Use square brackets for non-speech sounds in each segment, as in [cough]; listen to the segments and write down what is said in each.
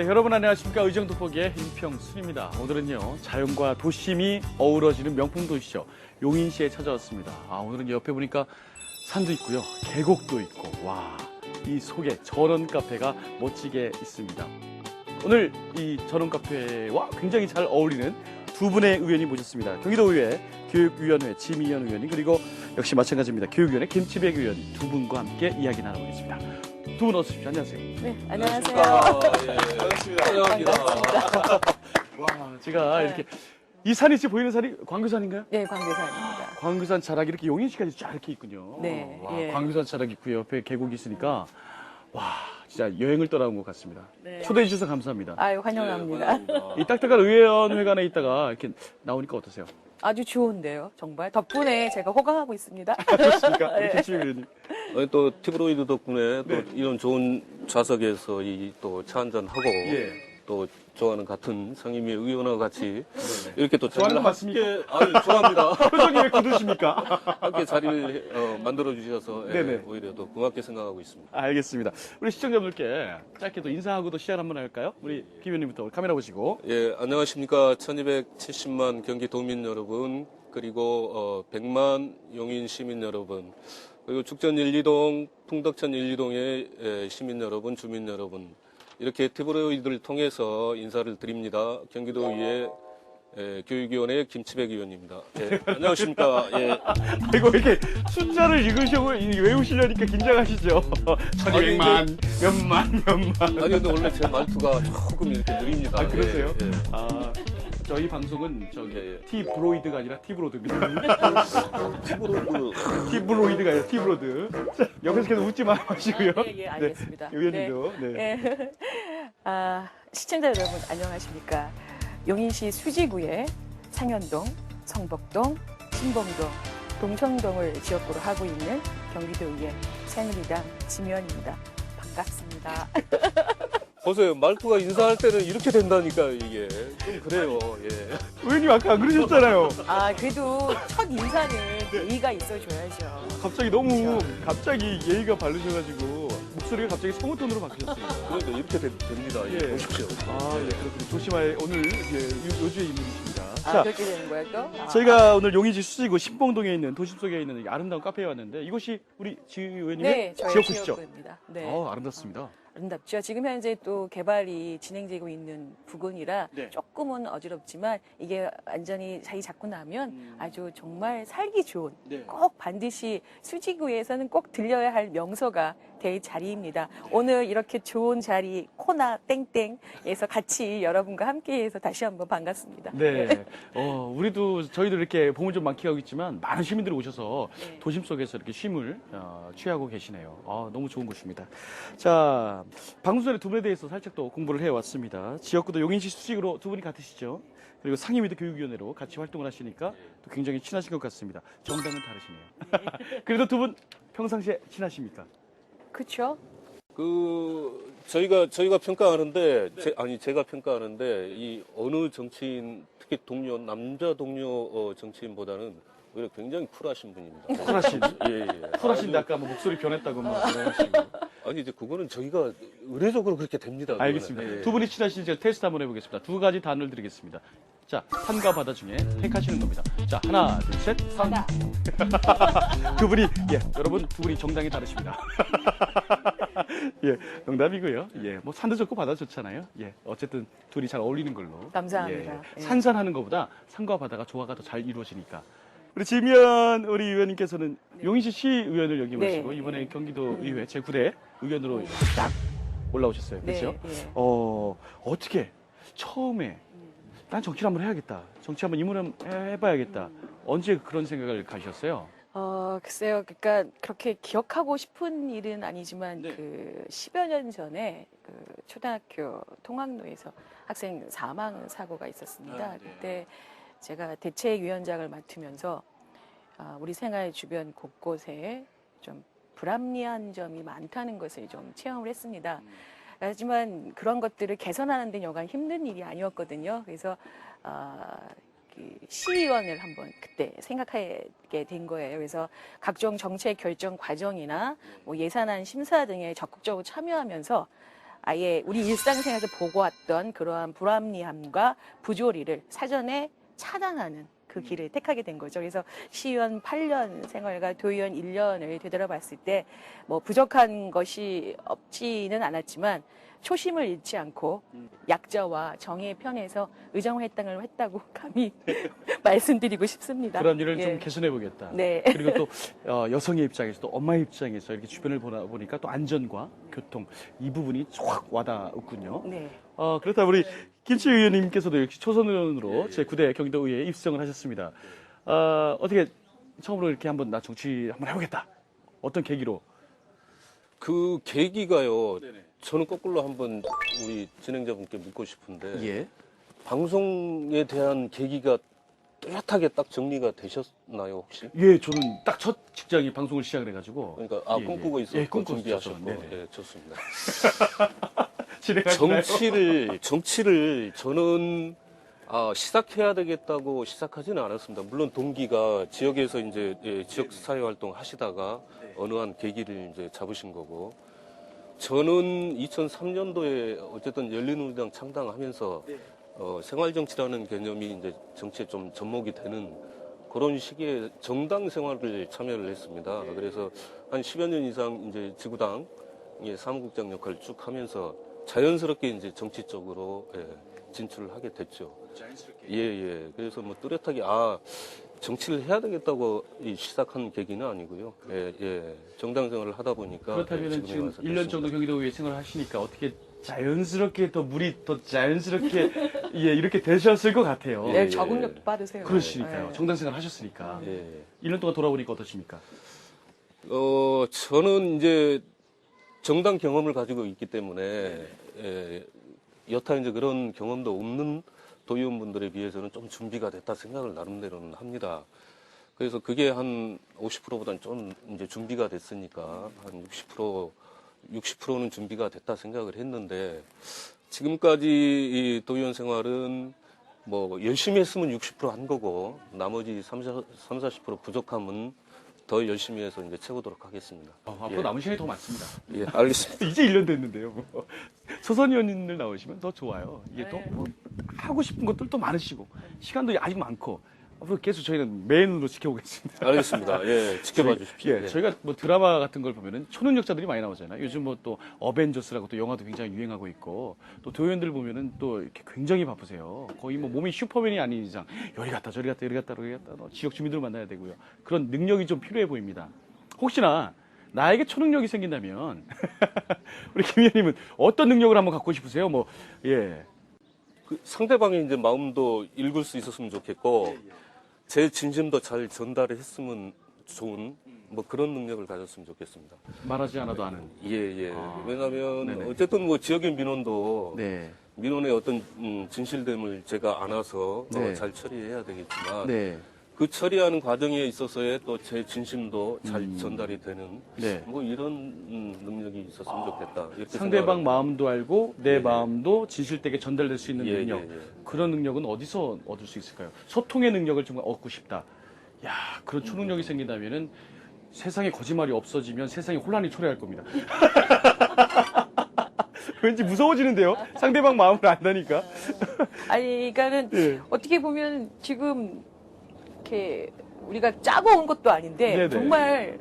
네, 여러분 안녕하십니까 의정도포기의 임평순입니다. 오늘은요 자연과 도심이 어우러지는 명품 도시죠 용인시에 찾아왔습니다. 아 오늘은 옆에 보니까 산도 있고요 계곡도 있고 와이 속에 전원 카페가 멋지게 있습니다. 오늘 이 전원 카페와 굉장히 잘 어울리는 두 분의 의원님 모셨습니다. 경기도의회 교육위원회 지미현 의원님 그리고 역시 마찬가지입니다. 교육위원회 김치백 의원 두 분과 함께 이야기 나눠보겠습니다. 두 분 어서 오십시오. 안녕하세요. 네, 안녕하세요. 예. 반갑습니다. 반갑습니다. 와, 제가 네. 이렇게 이 산이 지금 보이는 산이 광교산인가요? 네, 광대산입니다. 광교산 자락이 이렇게 용인시까지 쫙 이렇게 있군요. 네, 와, 예. 광교산 자락 있고 옆에 계곡이 있으니까 와, 진짜 여행을 떠나온 것 같습니다. 네. 초대해 주셔서 감사합니다. 아유, 환영합니다. 이 딱딱한 의원회관에 있다가 이렇게 나오니까 어떠세요? 아주 좋은데요, 정말. 덕분에 제가 호강하고 있습니다. 좋습니까? [laughs] 네. 우리 김치미 의원님. 아니, 또 티브로이드 덕분에 또 네. 이런 좋은 좌석에서 이 또 차 한잔 하고 예. 또 좋아하는 같은 상임위 의원과 같이 이렇게 또 좋아하는 거 함께 아유, 좋아합니다. [laughs] 표정이 왜 굳으십니까? [laughs] 함께 자리를 어, 만들어 주셔서 예. 오히려 더 고맙게 생각하고 있습니다. 알겠습니다. 우리 시청자분들께 짧게 또 인사하고도 시작 한번 할까요? 우리 김 의원님부터 카메라 보시고. 예, 안녕하십니까. 1270만 경기 도민 여러분, 그리고 어, 100만 용인 시민 여러분, 그리고 죽전 1, 2동, 풍덕천 1, 2동의 예, 시민 여러분, 주민 여러분, 이렇게 티브로이드를 통해서 인사를 드립니다. 경기도의회 예, 교육위원회 김치백 의원입니다. 예, 안녕하십니까. 예, [laughs] 이거 이렇게 숫자를 읽으시고 이- 외우시려니까 긴장하시죠? [laughs] 1200만, 몇만, 몇만. 아니 근데 원래 제 말투가 조금 이렇게 느립니다. 아, 그러세요? 예, 예. 아, 저희 방송은 저기 예, 예. 티브로이드가 아니라 티브로드입니다. [laughs] 티브로이드 티브로이드가 아니라 티브로드. 자, 옆에서 계속 웃지 마시고요. 아, 예, 예, 알겠습니다. 네, 의원님도. 네. 예. [laughs] 아, 시청자 여러분, 안녕하십니까. 용인시 수지구의 상현동, 성복동, 신봉동, 동성동을 지역구로 하고 있는 경기도 의회 새누리당 지면입니다. 반갑습니다. [laughs] 보세요. 말투가 인사할 때는 이렇게 된다니까 이게 좀 그래요. 예. 의원님 아까 안 그러셨잖아요. 아, 그래도 첫 인사는 예의가 있어줘야죠. 갑자기 너무 갑자기 예의가 바르셔가지고 목소리가 갑자기 성우톤으로 바뀌셨어요. 그러니까 이렇게 되- 됩니다. 예. 예. 보십시오. 아, 네, 그렇군요. 조심할 오늘 예, 요- 요주의 인물이십니다. 아, 자, 그렇게 되는 거야, 또? 아. 저희가 오늘 용인시 수지구 신봉동에 있는 도심 속에 있는 이 아름다운 카페에 왔는데 이것이 우리 지 의원님의 네, 저희 지역구시죠? 지역구입니다. 네. 어, 아름답습니다. 아름답죠. 지금 현재 또 개발이 진행되고 있는 부근이라 네. 조금은 어지럽지만 이게 완전히 자리 잡고 나면 음. 아주 정말 살기 좋은 네. 꼭 반드시 수지구에서는 꼭 들려야 할 명소가 될 자리입니다. 오늘 이렇게 좋은 자리 코나 땡땡에서 같이 여러분과 함께해서 다시 한번 반갑습니다. 네. 어, 우리도 저희도 이렇게 봄을 좀 만끽하고 있지만 많은 시민들이 오셔서 네. 도심 속에서 이렇게 쉼을 어, 취하고 계시네요. 아, 너무 좋은 곳입니다. 자, 방금 전에 두 분에 대해서 살짝 또 공부를 해왔습니다. 지역구도 용인시 수직으로 두 분이 같으시죠? 그리고 상임위도 교육위원회로 같이 활동을 하시니까 또 굉장히 친하신 것 같습니다. 정당은 다르시네요. [laughs] 그래도 두 분 평상시에 친하십니까? 그렇죠? 그 저희가 저희가 평가하는데 제- 아니 제가 평가하는데 이 어느 정치인 특히 동료 남자 동료 어, 정치인보다는 오히려 굉장히 쿨하신 분입니다. 쿨하신. 예, 예. 쿨하신데 아주- 아까 뭐 목소리 변했다고 막 그러시고. 아니 이제 그거는 저희가 의례적으로 그렇게 됩니다. 그거는. 알겠습니다. 예. 두 분이 친하신지 제가 테스트 한번 해보겠습니다. 두 가지 단어를 드리겠습니다. 자, 산과 바다 중에 택하시는 겁니다. 자, 하나, 둘, 셋, 산. 바다. [laughs] 그분이, 예, 여러분, 두 분이 정당이 다르십니다. [laughs] 예, 농담이고요. 예, 뭐 산도 좋고 바다 좋잖아요. 예, 어쨌든 둘이 잘 어울리는 걸로. 감사합니다. 예, 예. 산산하는 것보다 산과 바다가 조화가 더 잘 이루어지니까. 우리 지미연 우리 의원님께서는 용인시 시의원을 역임하시고 네. 이번에 경기도 의회 제9대 의원으로 딱 올라오셨어요. 네, 그렇죠? 예. 어, 어떻게 처음에 난 정치를 한번 해야겠다. 정치 한번 입문 한번 해- 해봐야겠다. 언제 그런 생각을 가셨어요? 어, 글쎄요. 그러니까 그렇게 기억하고 싶은 일은 아니지만 네. 그 10여 년 전에 그 초등학교 통학로에서 학생 사망 사고가 있었습니다. 아, 네. 그때 제가 대책위원장을 맡으면서 아, 우리 생활 주변 곳곳에 좀 불합리한 점이 많다는 것을 좀 체험을 했습니다. 하지만 그런 것들을 개선하는 데는 여간 힘든 일이 아니었거든요. 그래서 아, 그 시의원을 한번 그때 생각하게 된 거예요. 그래서 각종 정책 결정 과정이나 뭐 예산안 심사 등에 적극적으로 참여하면서 아예 우리 일상생활에서 보고 왔던 그러한 불합리함과 부조리를 사전에 차단하는 그 길을 택하게 된 거죠. 그래서 시의원 8년 생활과 도의원 1년을 되돌아봤을 때 뭐 부족한 것이 없지는 않았지만 초심을 잃지 않고 약자와 정의의 편에서 의정활동을 했다고 [laughs] 감히 [laughs] 말씀드리고 싶습니다. 그런 일을 예. 좀 개선해 보겠다. 네. 그리고 또 [laughs] 어, 여성의 입장에서 또 엄마의 입장에서 이렇게 주변을 보다 보니까 또 안전과 교통 이 부분이 확 와닿았군요. 네. 어, 그렇다 우리 김치 의원님께서도 역시 초선 의원으로 제 9대 경기도의회에 입성을 하셨습니다. 어, 어떻게 처음으로 이렇게 한번 나 정치 한번 해보겠다. 어떤 계기로? 그 계기가요. 저는 거꾸로 한번 우리 진행자분께 묻고 싶은데 예. 방송에 대한 계기가 뚜렷하게 딱 정리가 되셨나요 혹시? 예, 저는 딱 첫 직장이 방송을 시작을 해가지고. 그러니까 아 예, 꿈꾸고 예. 있었고 예, 꿈꾸고 준비하셨고 있었죠. 네네. 예, 좋습니다. [laughs] 진행하시나요? 정치를 정치를 저는 아, 시작해야 되겠다고 시작하지는 않았습니다. 물론 동기가 지역에서 이제 예, 지역 사회 활동 하시다가 어느 한 계기를 이제 잡으신 거고 저는 2003년도에 어쨌든 열린우리당 창당하면서 어, 생활정치라는 개념이 이제 정치에 좀 접목이 되는 그런 시기에 정당 생활을 참여를 했습니다. 그래서 한 10여 년 이상 이제 지구당의 사무국장 역할을 쭉 하면서 자연스럽게 이제 정치 쪽으로 예, 진출을 하게 됐죠. 예, 예. 그래서 뭐 뚜렷하게 아 정치를 해야 되겠다고 이 시작한 계기는 아니고요. 예, 예. 정당 생활을 하다 보니까 그렇다면 예, 지금 지금에 와서 1년 정도 됐습니다. 경기도의회 생활을 하시니까 어떻게 자연스럽게 더 물이 더 자연스럽게 [laughs] 예, 이렇게 되셨을 것 같아요. 예, 네, 예. 적응력도 빠르세요. 그러시니까요. 네. 정당 생활 하셨으니까. 예. 1년 동안 돌아보니까 어떠십니까? 어, 저는 이제 정당 경험을 가지고 있기 때문에 예, 여타 이제 그런 경험도 없는 도의원분들에 비해서는 좀 준비가 됐다 생각을 나름대로는 합니다. 그래서 그게 한 50%보다는 좀 이제 준비가 됐으니까 한 60% 60%는 준비가 됐다 생각을 했는데 지금까지 이 도의원 생활은 뭐 열심히 했으면 60%한 거고 나머지 30, 40% 부족함은 더 열심히 해서 이제 채우도록 하겠습니다. 어, 앞으로 예. 남은 시간이 더 많습니다. 예, 알겠습니다. [laughs] 이제 1년 됐는데요. 뭐. 초선 의원님들 나오시면 더 좋아요. 이게 또뭐 하고 싶은 것들도 많으시고 시간도 아직 많고 앞으로 계속 저희는 메인으로 지켜보겠습니다. [laughs] 알겠습니다. 예, 지켜봐 주십시오. 예, 저희가 뭐 드라마 같은 걸 보면은 초능력자들이 많이 나오잖아요. 요즘 뭐 또 어벤져스라고 또 영화도 굉장히 유행하고 있고 또 도연들 보면은 또 이렇게 굉장히 바쁘세요. 거의 뭐 몸이 슈퍼맨이 아닌 이상 여기 갔다 저리 갔다 여기 갔다 저기 갔다 뭐 지역 주민들 만나야 되고요. 그런 능력이 좀 필요해 보입니다. 혹시나 나에게 초능력이 생긴다면 [laughs] 우리 김 의원님은 어떤 능력을 한번 갖고 싶으세요? 뭐 예. 그 상대방의 이제 마음도 읽을 수 있었으면 좋겠고 제 진심도 잘 전달을 했으면 좋은 뭐 그런 능력을 가졌으면 좋겠습니다. 말하지 않아도 아는. 예, 예. 아, 왜냐하면 네네. 어쨌든 뭐 지역의 민원도 네. 민원의 어떤 음, 진실됨을 제가 알아서 어, 네. 잘 처리해야 되겠지만 네. 그 처리하는 과정에 있어서의 또 제 진심도 잘 음. 전달이 되는 네. 뭐 이런 음, 능력이 있었으면 좋겠다. 이렇게 상대방 생각을 마음도 알고 내 예. 마음도 진실되게 전달될 수 있는 예, 능력. 예, 예. 그런 능력은 어디서 얻을 수 있을까요? 소통의 능력을 정말 얻고 싶다. 야, 그런 초능력이 생긴다면은 세상에 거짓말이 없어지면 세상에 혼란이 초래할 겁니다. [laughs] 왠지 무서워지는데요? 상대방 마음을 안다니까. 아니, 그러니까는 예. 어떻게 보면 지금 이렇게 우리가 짜고 온 것도 아닌데 네네. 정말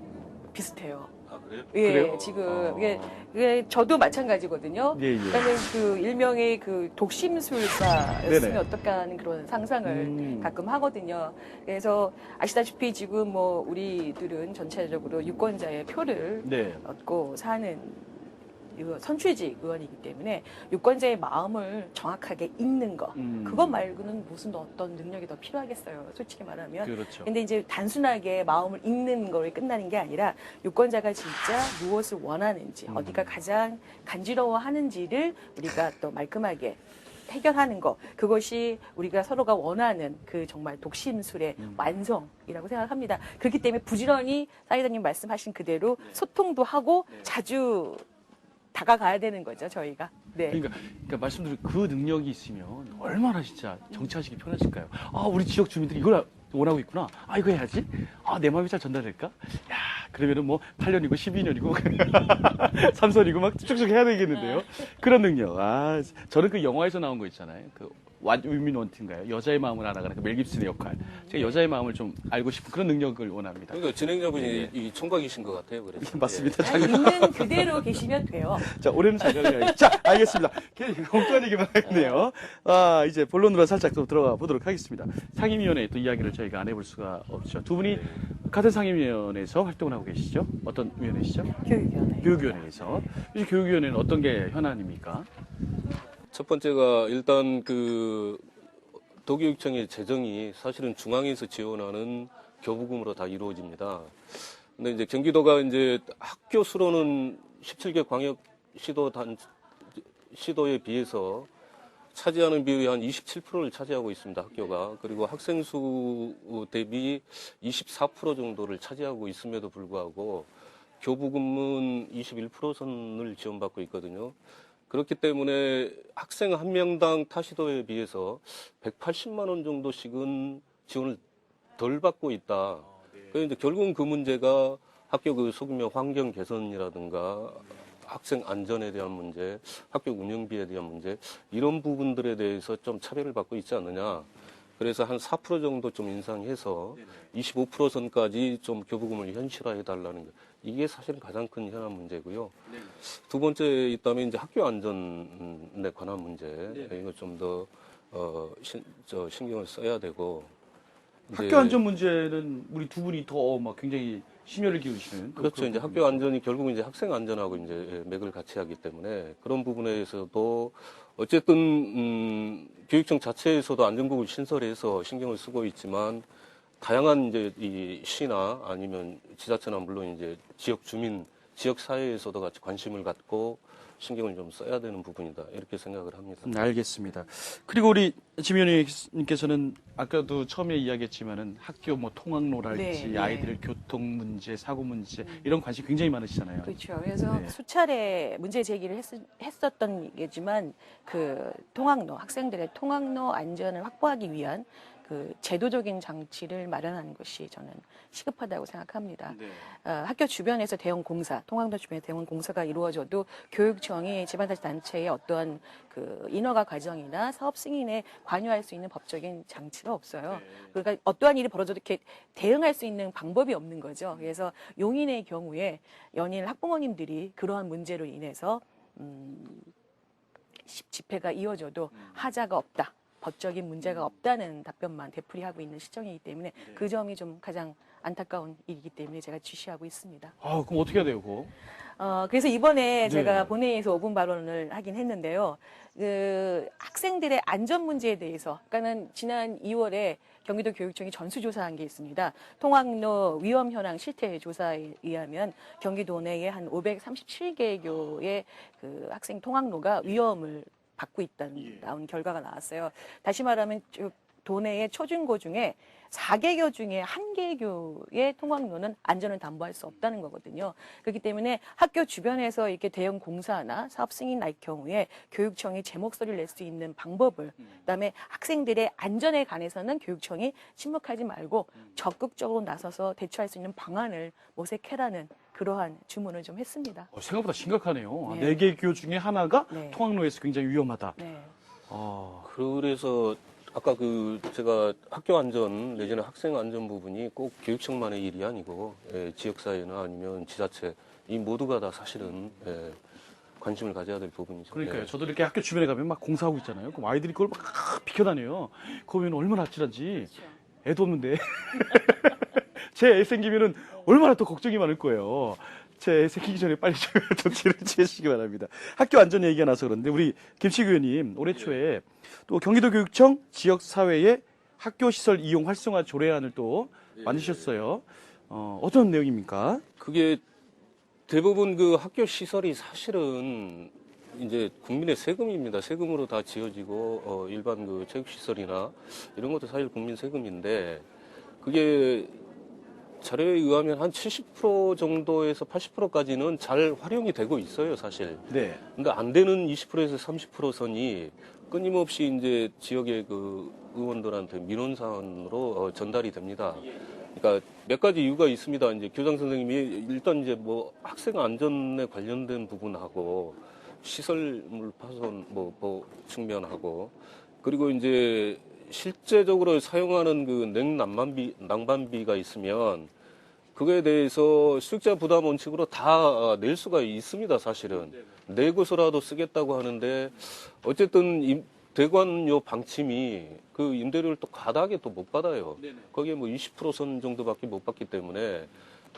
비슷해요. 아 그래요? 예, 그래요? 지금 어. 이게, 이게 저도 마찬가지거든요. 예, 예. 그러니까 그 일명의 그 독심술사였으면 네네. 어떨까 하는 그런 상상을 음. 가끔 하거든요. 그래서 아시다시피 지금 뭐 우리들은 전체적으로 유권자의 표를 네. 얻고 사는 의원, 선출직 의원이기 때문에 유권자의 마음을 정확하게 읽는 거. 음. 그것 말고는 무슨 어떤 능력이 더 필요하겠어요. 솔직히 말하면. 그렇죠. 근데 이제 단순하게 마음을 읽는 거에 끝나는 게 아니라 유권자가 진짜 무엇을 원하는지, 음. 어디가 가장 간지러워 하는지를 우리가 또 말끔하게 해결하는 거. 그것이 우리가 서로가 원하는 그 정말 독심술의 음. 완성이라고 생각합니다. 그렇기 때문에 부지런히 사회자님 말씀하신 그대로 네. 소통도 하고 자주 다가가야 되는 거죠, 저희가. 네. 그러니까, 그러니까 말씀드린 그 능력이 있으면 얼마나 진짜 정치하시기 편하실까요? 아, 우리 지역 주민들이 이걸 원하고 있구나. 아, 이거 해야지. 아, 내 마음이 잘 전달될까? 야, 그러면은 뭐 8년이고 12년이고 [laughs] 삼선이고 막 쭉쭉 해야 되겠는데요. 그런 능력. 아, 저는 그 영화에서 나온 거 있잖아요. 그 What We Mean Want인가요? 여자의 마음을 알아가는 그 멜 깁슨의 역할. 제가 여자의 마음을 좀 알고 싶은 그런 능력을 원합니다. 그러니까 진행자분이 이 총각이신 것 같아요. 그래서 [laughs] 맞습니다. 아, 있는 그대로 계시면 돼요. [laughs] 자, 올해는 잘 가요. 자, 알겠습니다. 괜히 엉뚱한 얘기만 하겠네요. 아, 이제 본론으로 살짝 또 들어가 보도록 하겠습니다. 상임위원회 또 이야기를 저희가 안 해볼 수가 없죠. 두 분이 같은 상임위원회에서 활동을 하고 계시죠? 어떤 위원회시죠? 교육위원회. 교육위원회에서. 이 교육위원회는 어떤 게 현안입니까? 첫 번째가 일단 그 도교육청의 재정이 사실은 중앙에서 지원하는 교부금으로 다 이루어집니다. 근데 이제 경기도가 이제 학교 수로는 17개 광역 시도 단 시도에 비해서 차지하는 비율이 한 27%를 차지하고 있습니다, 학교가. 그리고 학생 수 대비 24% 정도를 차지하고 있음에도 불구하고 교부금은 21% 선을 지원받고 있거든요. 그렇기 때문에 학생 한 명당 타시도에 비해서 180만 원 정도씩은 지원을 덜 받고 있다. 이제 결국은 그 문제가 학교 그 소규모 환경 개선이라든가 학생 안전에 대한 문제, 학교 운영비에 대한 문제 이런 부분들에 대해서 좀 차별을 받고 있지 않느냐. 그래서 한 4% 정도 좀 인상해서 25% 선까지 좀 교부금을 현실화해 달라는 거. 이게 사실은 가장 큰 현안 문제고요. 두 번째 있다면 이제 학교 안전에 관한 문제. 이거 좀더 어, 신, 저 신경을 써야 되고. 학교 안전 문제는 우리 두 분이 더 막 굉장히 심혈을 기울이시는 그렇죠. 이제 학교 안전이 결국 이제 학생 안전하고 이제 맥을 같이 하기 때문에 그런 부분에서도 어쨌든 음, 교육청 자체에서도 안전국을 신설해서 신경을 쓰고 있지만 다양한 이제 이 시나 아니면 지자체나 물론 이제 지역 주민, 지역 사회에서도 같이 관심을 갖고 신경을 좀 써야 되는 부분이다 이렇게 생각을 합니다. 음, 알겠습니다. 그리고 우리 지 위원님께서는 아까도 처음에 이야기했지만은 학교 뭐 통학로랄지 네, 네. 아이들 교통 문제, 사고 문제 이런 관심 굉장히 많으시잖아요. 그렇죠. 그래서 네. 수차례 문제 제기를 했, 했었던 얘기지만 그 통학로 학생들의 통학로 안전을 확보하기 위한 그 제도적인 장치를 마련하는 것이 저는 시급하다고 생각합니다. 네. 어, 학교 주변에서 대형 공사, 통학로 주변에 대형 공사가 이루어져도 교육청이 지방자치 단체의 어떠한 그 인허가 과정이나 사업 승인에 관여할 수 있는 법적인 장치가 없어요. 그러니까 어떠한 일이 벌어져도 이렇게 대응할 수 있는 방법이 없는 거죠. 그래서 용인의 경우에 연일 학부모님들이 그러한 문제로 인해서 음, 시- 집회가 이어져도 하자가 없다. 법적인 문제가 없다는 답변만 되풀이하고 있는 시정이기 때문에 그 점이 좀 가장 안타까운 일이기 때문에 제가 지시하고 있습니다. 아, 그럼 어떻게 해야 돼요, 그거? 어, 그래서 이번에 네. 제가 본회의에서 5분 발언을 하긴 했는데요. 그 학생들의 안전 문제에 대해서, 그러니까는 지난 2월에 경기도 교육청이 전수조사한 게 있습니다. 통학로 위험 현황 실태 조사에 의하면 경기도 내에 한 537개 교의 그 학생 통학로가 위험을 받고 있다는 나온 결과가 나왔어요. 다시 말하면 저 도내의 초중고 중에 4개교 중에 1개교의 통학로는 안전을 담보할 수 없다는 거거든요. 그렇기 때문에 학교 주변에서 이렇게 대형 공사나 사업 승인 날 경우에 교육청이 제 목소리를 낼 수 있는 방법을 그다음에 학생들의 안전에 관해서는 교육청이 침묵하지 말고 적극적으로 나서서 대처할 수 있는 방안을 모색해라는 그러한 주문을 좀 했습니다. 어, 생각보다 심각하네요. 네. 네개 교육 중에 하나가 네. 통학로에서 굉장히 위험하다. 네. 아, 그래서 아까 그 제가 학교 안전 내지는 학생 안전 부분이 꼭 교육청만의 일이 아니고 예, 지역사회나 아니면 지자체 이 모두가 다 사실은 예, 관심을 가져야 될 부분이죠. 그러니까요. 예. 저도 이렇게 학교 주변에 가면 막 공사하고 있잖아요. 그럼 아이들이 그걸 막 비켜다녀요. 그러면 얼마나 아찔한지. 애도 없는데. [laughs] 제 애 생기면은 얼마나 또 걱정이 많을 거예요. 제애 생기기 전에 빨리 좀 조치를 취하시기 바랍니다. 학교 안전 얘기가 나서 그런데 우리 김치규 의원님 올해 초에 또 경기도 교육청 지역 사회의 학교 시설 이용 활성화 조례안을 또 만드셨어요. 어, 어떤 내용입니까? 그게 대부분 그 학교 시설이 사실은 이제 국민의 세금입니다. 세금으로 다 지어지고 어, 일반 그 체육 시설이나 이런 것도 사실 국민 세금인데 그게 자료에 의하면 한 70% 정도에서 80%까지는 잘 활용이 되고 있어요, 사실. 네. 근데 안 되는 20%에서 30% 선이 끊임없이 이제 지역의 그 의원들한테 민원 사안으로 어, 전달이 됩니다. 그러니까 몇 가지 이유가 있습니다. 이제 교장 선생님이 일단 이제 뭐 학생 안전에 관련된 부분하고 시설물 파손 뭐, 뭐 측면하고 그리고 이제 실제적으로 사용하는 그 냉난방비 낭반비가 있으면 그거에 대해서 수익자 부담 원칙으로 다 낼 수가 있습니다, 사실은. 내고서라도 쓰겠다고 하는데 어쨌든 임- 대관료 방침이 그 임대료를 또 과다하게 또 못 받아요. 거기에 뭐 20%선 정도밖에 못 받기 때문에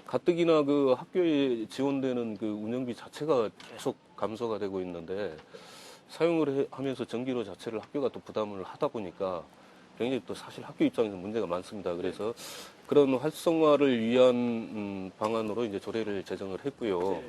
가뜩이나 그 학교에 지원되는 그 운영비 자체가 계속 감소가 되고 있는데 사용을 해- 하면서 전기료 자체를 학교가 또 부담을 하다 보니까 굉장히 또 사실 학교 입장에서 문제가 많습니다. 그래서 그런 활성화를 위한 음, 방안으로 이제 조례를 제정을 했고요.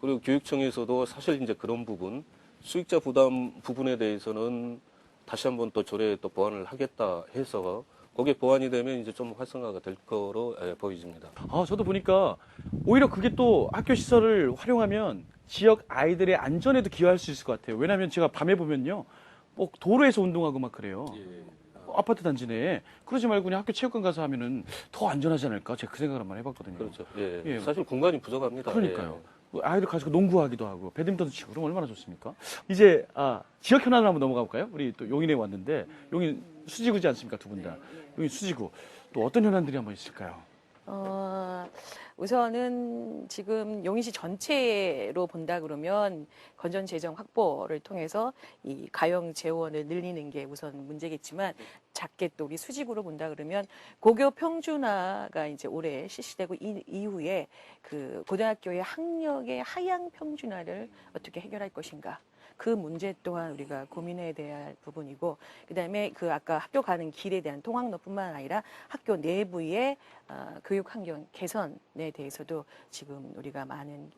그리고 교육청에서도 사실 이제 그런 부분 수익자 부담 부분에 대해서는 다시 한번 또 조례에 또 보완을 하겠다 해서 거기에 보완이 되면 이제 좀 활성화가 될 거로 예, 보여집니다. 아, 저도 보니까 오히려 그게 또 학교 시설을 활용하면 지역 아이들의 안전에도 기여할 수 있을 것 같아요. 왜냐하면 제가 밤에 보면요, 뭐 도로에서 운동하고 막 그래요. 어, 아파트 단지 내에 그러지 말고 그냥 학교 체육관 가서 하면은 더 안전하지 않을까? 제가 그 생각을 한번 해봤거든요. 그렇죠. 예. 예. 사실 공간이 부족합니다. 그러니까요. 예. 뭐 아이들 가지고 농구하기도 하고 배드민턴도 치고 그러면 얼마나 좋습니까? 이제 아, 지역 현안을 한번 넘어가 볼까요? 우리 또 용인에 왔는데 용인 수지구지 않습니까 두 분 다. 용인 수지구 또 어떤 현안들이 한번 있을까요? 어, 우선은 지금 용인시 전체로 본다 그러면 건전 재정 확보를 통해서 이 가용 재원을 늘리는 게 우선 문제겠지만 작게 또 우리 수직으로 본다 그러면 고교 평준화가 이제 올해 실시되고 이, 이후에 그 고등학교의 학력의 하향 평준화를 어떻게 해결할 것인가. 그 문제 또한 우리가 고민해야 될 부분이고 그다음에 그 아까 학교 가는 길에 대한 통학로뿐만 아니라 학교 내부의 어, 교육 환경 개선에 대해서도 지금 우리가 많은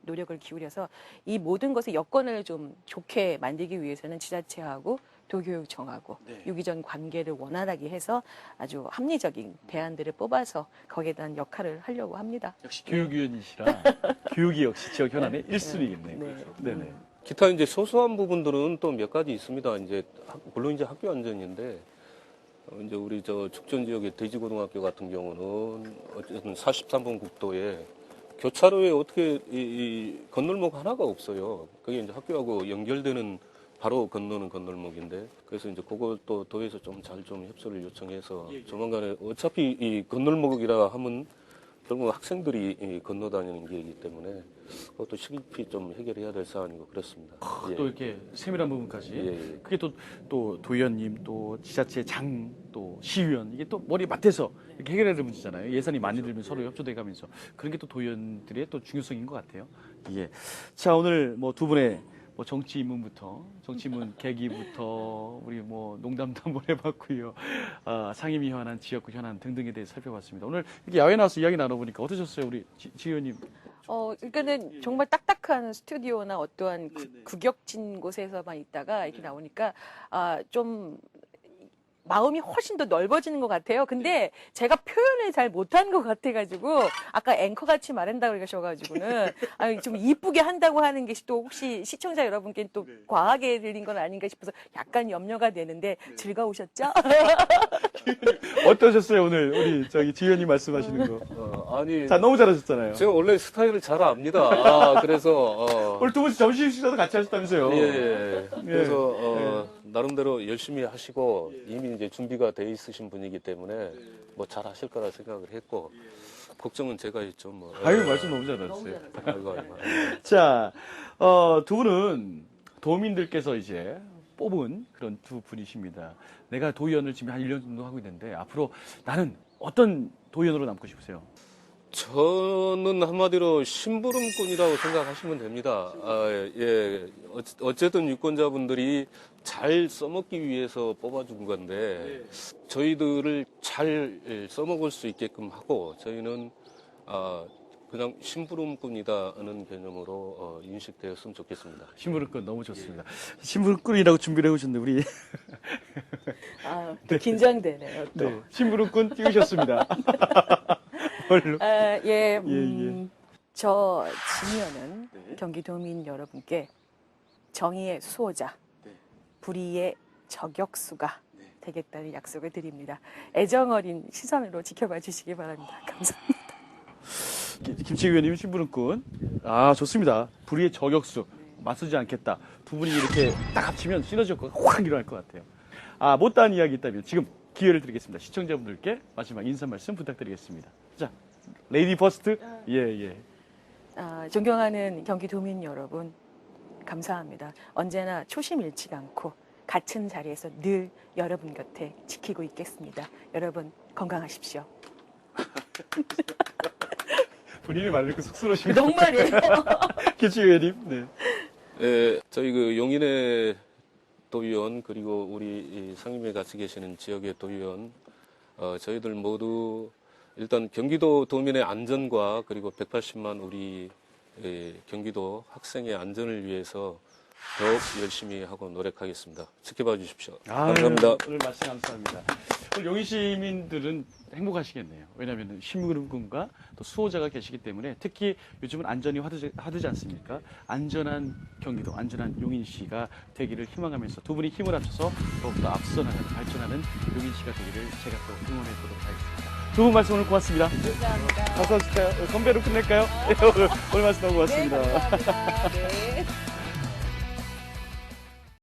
노력을 기울여서 이 모든 것의 여건을 좀 좋게 만들기 위해서는 지자체하고 도교육청하고 네. 유기전 관계를 원활하게 해서 아주 합리적인 대안들을 뽑아서 거기에 대한 역할을 하려고 합니다. 역시 교육위원이시라 교육이 역시 지역 현안의 1순위겠네요. 네. 네 네. 기타 이제 소소한 부분들은 또 몇 가지 있습니다. 이제 학- 물론 이제 학교 안전인데 어, 이제 우리 저 축전 지역의 돼지고등학교 같은 경우는 어쨌든 43번 국도에 교차로에 어떻게 이, 이 건널목 하나가 없어요. 그게 이제 학교하고 연결되는 바로 건너는 건널목인데 그래서 이제 그것도 도에서 좀잘좀 협조를 요청해서 조만간에 어차피 이 건널목이라 하면 결국 학생들이 이 건너 다니는 길이기 때문에 그것도 시급히 좀 해결해야 될 사안이고 그렇습니다. 예. 또 이렇게 세밀한 부분까지. 예, 예. 그게 또, 또 도의원님, 또 지자체 장, 또 시의원, 이게 또 머리 맡아서 이렇게 해결해야 될 문제잖아요. 예산이 많이 들면 서로 협조돼 가면서. 그런 게 또 도의원들의 또 중요성인 것 같아요. 예. 자, 오늘 뭐 두 분의 뭐 정치 입문부터, 정치 입문 [laughs] 계기부터, 우리 뭐 농담도 한번 해봤고요. 아, 상임위 현안, 지역구 현안 등등에 대해 살펴봤습니다. 오늘 이렇게 야외 나와서 이야기 나눠보니까 어떠셨어요? 우리 지, 지 의원님. 어, 그러니까는 정말 딱딱한 스튜디오나 어떠한 구, 구격진 곳에서만 있다가 이렇게 나오니까 아, 좀 마음이 훨씬 더 넓어지는 것 같아요. 근데 제가 표현을 잘 못한 것 같아가지고 아까 앵커 같이 말한다 그러셔가지고는 [laughs] 아니 좀 이쁘게 한다고 하는 게 또 혹시 시청자 여러분께 또 과하게 들린 건 아닌가 싶어서 약간 염려가 되는데 즐거우셨죠? [laughs] 어떠셨어요? 오늘 우리 저기 지 의원님 말씀하시는 거. 어, 아니 자, 너무 잘하셨잖아요. 제가 원래 스타일을 잘 압니다. [laughs] 아, 그래서 어, 오늘 두분 점심 식사도 같이 하셨다면서요? 예, 예. 그래서 어, 나름대로 열심히 하시고 이미 이제 준비가 돼 있으신 분이기 때문에 뭐 잘 하실 거라 생각을 했고 걱정은 제가 했죠. 뭐. 아유, 예. 말씀 너무 잘하셨어요. 아이고, 아이고. 자, 어, 두 분은 도민들께서 이제 뽑은 그런 두 분이십니다. 내가 도의원을 지금 한 1년 정도 하고 있는데 앞으로 나는 어떤 도의원으로 남고 싶으세요? 저는 한마디로 심부름꾼이라고 생각하시면 됩니다. 아, 예. 어찌- 어쨌든 유권자분들이 잘 써먹기 위해서 뽑아준 건데, 저희들을 잘 써먹을 수 있게끔 하고, 저희는, 아, 그냥 심부름꾼이다는 개념으로 어, 인식되었으면 좋겠습니다. 신부름꾼 너무 좋습니다. 신부름꾼이라고 준비를 해오셨는데 우리 아, 또 긴장되네요. 또. 네, 신부름꾼 띄우셨습니다. [laughs] 뭘로? 아, 예, 예. 음, 저 지면은 네. 경기도민 여러분께 정의의 수호자, 네. 불의의 저격수가 네. 되겠다는 약속을 드립니다. 애정 어린 시선으로 지켜봐 주시기 바랍니다. 감사합니다. 김- 김치 의원님 신부름꾼. 아, 좋습니다. 불의의 저격수. 맞서지 않겠다. 두 분이 이렇게 딱 합치면 시너지 효과가 확 일어날 것 같아요. 아, 못다한 이야기 있다면 지금 기회를 드리겠습니다. 시청자분들께 마지막 인사 말씀 부탁드리겠습니다. 자, 레이디 퍼스트. 예, 예. 아, 존경하는 경기도민 여러분, 감사합니다. 언제나 초심 잃지 않고 같은 자리에서 늘 여러분 곁에 지키고 있겠습니다. 여러분 건강하십시오. [laughs] 본인이 말을 그 쑥스러우신 정말이에요. 김치 의원님. 네. 예, 저희 그 용인의 도의원 그리고 우리 이 상임에 같이 계시는 지역의 도의원 어, 저희들 모두 일단 경기도 도민의 안전과 그리고 180만 우리 예, 경기도 학생의 안전을 위해서 더욱 열심히 하고 노력하겠습니다. 지켜봐 주십시오. 아유, 감사합니다. 오늘 말씀 감사합니다. 오늘 용인 시민들은 행복하시겠네요. 왜냐하면 심부름꾼과 또 수호자가 계시기 때문에 특히 요즘은 안전이 화두지, 화두지 않습니까? 안전한 경기도, 안전한 용인시가 되기를 희망하면서 두 분이 힘을 합쳐서 더욱더 앞서 나가는 발전하는 용인시가 되기를 제가 또 응원해 보도록 하겠습니다. 두분 말씀 오늘 고맙습니다. 감사합니다. 박수 한번 칠까요? 건배로 끝낼까요? 오늘, [laughs] 오늘 말씀 너무 고맙습니다. 네, 감사합니다. 네.